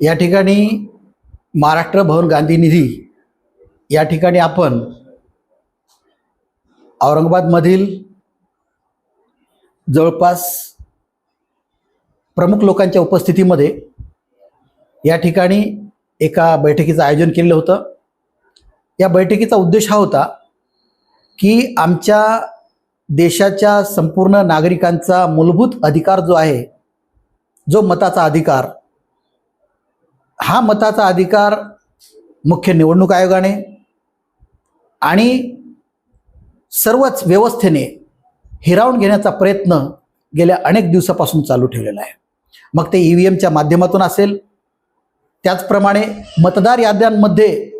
या ठिकाणी महाराष्ट्र भवन गांधी निधी या ठिकाणी आपण औरंगाबादमधील जवळपास प्रमुख लोकांच्या उपस्थितीमध्ये या ठिकाणी एका बैठकीचं आयोजन केलेलं होतं. या बैठकीचा उद्देश हा होता की आमच्या देशाच्या संपूर्ण नागरिकांचा मूलभूत अधिकार जो आहे जो मताचा अधिकार हा मताचा अधिकार मुख्य निवडणूक आयोगाने आणि सर्वच व्यवस्थेने हिरावून घेण्याचा प्रयत्न गेल्या अनेक दिवसापासून चालू ठेवलेला आहे. मग ते ई व्ही एमच्या माध्यमातून असेल त्याचप्रमाणे मतदार याद्यांमध्ये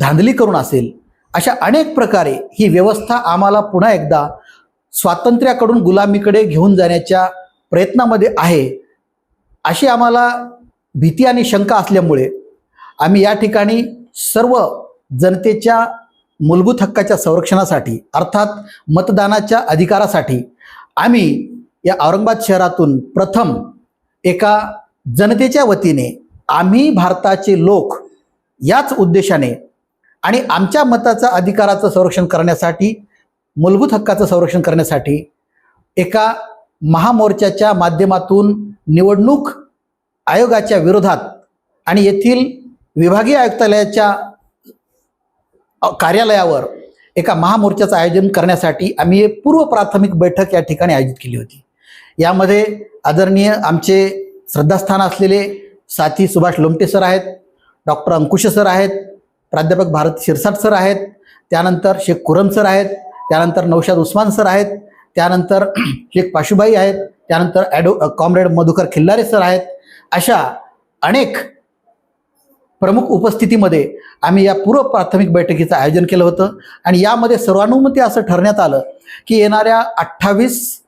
धांदली करून असेल अशा अनेक प्रकारे ही व्यवस्था आम्हाला पुन्हा एकदा स्वातंत्र्याकडून गुलामीकडे घेऊन जाण्याच्या प्रयत्नामध्ये आहे अशी आम्हाला भीती आणि शंका असल्यामुळे आम्ही या ठिकाणी सर्व जनतेच्या मूलभूत हक्काच्या संरक्षणासाठी अर्थात मतदानाच्या अधिकारासाठी आम्ही या औरंगाबाद शहरातून प्रथम एका जनतेच्या वतीने आम्ही भारताचे लोक याच उद्देशाने आणि आमच्या मताचा अधिकाराचं संरक्षण करण्यासाठी मूलभूत हक्काचं संरक्षण करण्यासाठी एका महामोर्चाच्या माध्यमातून निवडणूक आयोगाच्या विरोधात आणि येथील विभागीय आयुक्तालयाच्या कार्यालयावर एका महामोर्चाचं आयोजन करण्यासाठी आम्ही एक पूर्व प्राथमिक बैठक या ठिकाणी आयोजित केली होती. यामध्ये आदरणीय आमचे श्रद्धास्थान असलेले साथी सुभाष लोमटे सर आहेत डॉक्टर अंकुश सर आहेत प्राध्यापक भारत शिरसाट सर आहेत त्यानंतर शेख कुरम सर आहेत त्यानंतर नौशाद उस्मान सर आहेत त्यानंतर शेख पाशुबाई आहेत त्यानंतर ॲडो कॉम्रेड मधुकर खिल्लारे सर आहेत अशा अनेक प्रमुख उपस्थितीमध्ये आम्ही या पूर्व प्राथमिक बैठकीचं आयोजन केलं होतं. आणि यामध्ये सर्वानुमते असं ठरण्यात आलं की येणाऱ्या अठ्ठावीस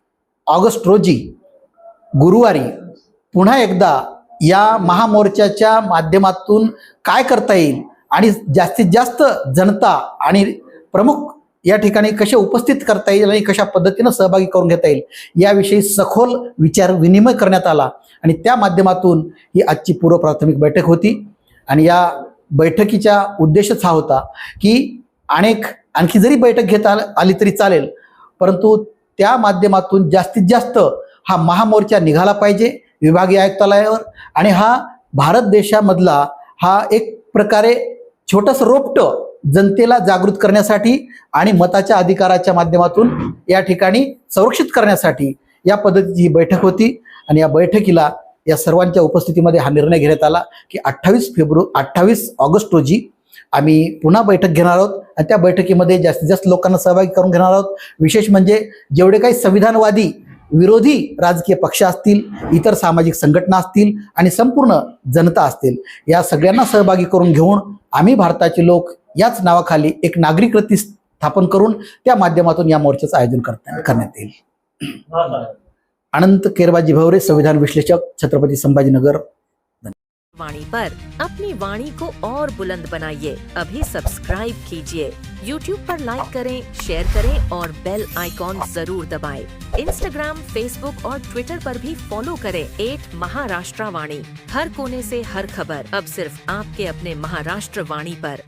ऑगस्ट रोजी गुरुवारी पुन्हा एकदा या महामोर्चाच्या माध्यमातून काय करता येईल? आणि जास्तीत जास्त जनता आणि प्रमुख या ठिकाणी कसे उपस्थित करता येईल आणि कशा पद्धतीनं सहभागी करून घेता येईल याविषयी सखोल विचार विनिमय करण्यात आला. आणि त्या माध्यमातून ही आजची पूर्वप्राथमिक बैठक होती. आणि या बैठकीचा उद्देशच हा होता की अनेक आणखी जरी बैठक घेता आली तरी चालेल परंतु त्या माध्यमातून जास्तीत जास्त हा महामोर्चा निघाला पाहिजे विभागीय आयुक्तालयावर. आणि हा भारत देशामधला हा एक प्रकारे छोटंसं रोपट जनतेला जागृत करण्यासाठी आणि मताच्या अधिकाराच्या माध्यमातून या ठिकाणी संरक्षित करण्यासाठी या पद्धतीची ही बैठक होती. आणि या बैठकीला या सर्वांच्या उपस्थितीमध्ये हा निर्णय घेण्यात आला की अठ्ठावीस फेब्रुवारी अठ्ठावीस ऑगस्ट रोजी आम्ही पुन्हा बैठक घेणार आहोत. आणि त्या बैठकीमध्ये जास्तीत जास्त लोकांना सहभागी करून घेणार आहोत. विशेष म्हणजे जेवढे काही संविधानवादी विरोधी राजकीय पक्ष असतील इतर सामाजिक संघटना असतील आणि संपूर्ण जनता असतील या सगळ्यांना सहभागी करून घेऊन आम्ही भारताचे लोक याच नावाखाली एक नागरिक कृती स्थापन करून त्या माध्यमातून या मोर्चाचं आयोजन करण्यात येईल. अनंत केरबाजी भवरे संविधान विश्लेषक छत्रपती संभाजीनगर. वाणी पर अपनी वाणी को और बुलंद बनाइए। अभी सब्सक्राइब कीजिए। YouTube पर लाइक करें शेयर करें और बेल आइकॉन जरूर दबाएं। इंस्टाग्राम फेसबुक और ट्विटर पर भी फॉलो करें एट महाराष्ट्र वाणी। हर कोने से हर खबर। अब सिर्फ आपके अपने महाराष्ट्र वाणी पर।